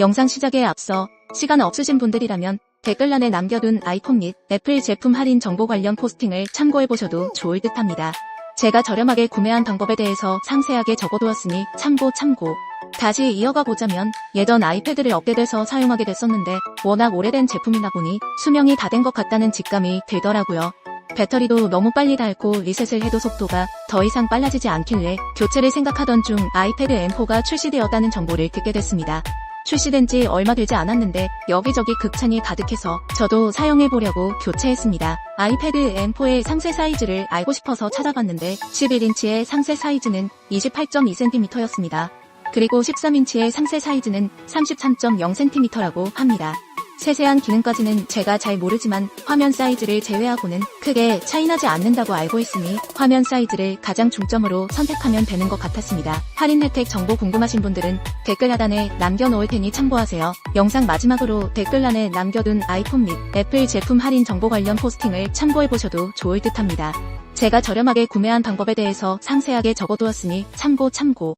영상 시작에 앞서 시간 없으신 분들이라면 댓글란에 남겨둔 아이폰 및 애플 제품 할인 정보 관련 포스팅을 참고해보셔도 좋을 듯 합니다. 제가 저렴하게 구매한 방법에 대해서 상세하게 적어두었으니 참고 참고. 다시 이어가 보자면 예전 아이패드를 업데이트해서 사용하게 됐었는데 워낙 오래된 제품이다 보니 수명이 다 된 것 같다는 직감이 들더라고요. 배터리도 너무 빨리 닳고 리셋을 해도 속도가 더 이상 빨라지지 않길래 교체를 생각하던 중 아이패드 M4가 출시되었다는 정보를 듣게 됐습니다. 출시된 지 얼마 되지 않았는데 여기저기 극찬이 가득해서 저도 사용해보려고 교체했습니다. 아이패드 M4의 상세 사이즈를 알고 싶어서 찾아봤는데 11인치의 상세 사이즈는 28.2cm였습니다. 그리고 13인치의 상세 사이즈는 33.0cm라고 합니다. 세세한 기능까지는 제가 잘 모르지만 화면 사이즈를 제외하고는 크게 차이나지 않는다고 알고 있으니 화면 사이즈를 가장 중점으로 선택하면 되는 것 같았습니다. 할인 혜택 정보 궁금하신 분들은 댓글 하단에 남겨놓을 테니 참고하세요. 영상 마지막으로 댓글란에 남겨둔 아이폰 및 애플 제품 할인 정보 관련 포스팅을 참고해보셔도 좋을 듯 합니다. 제가 저렴하게 구매한 방법에 대해서 상세하게 적어두었으니 참고 참고.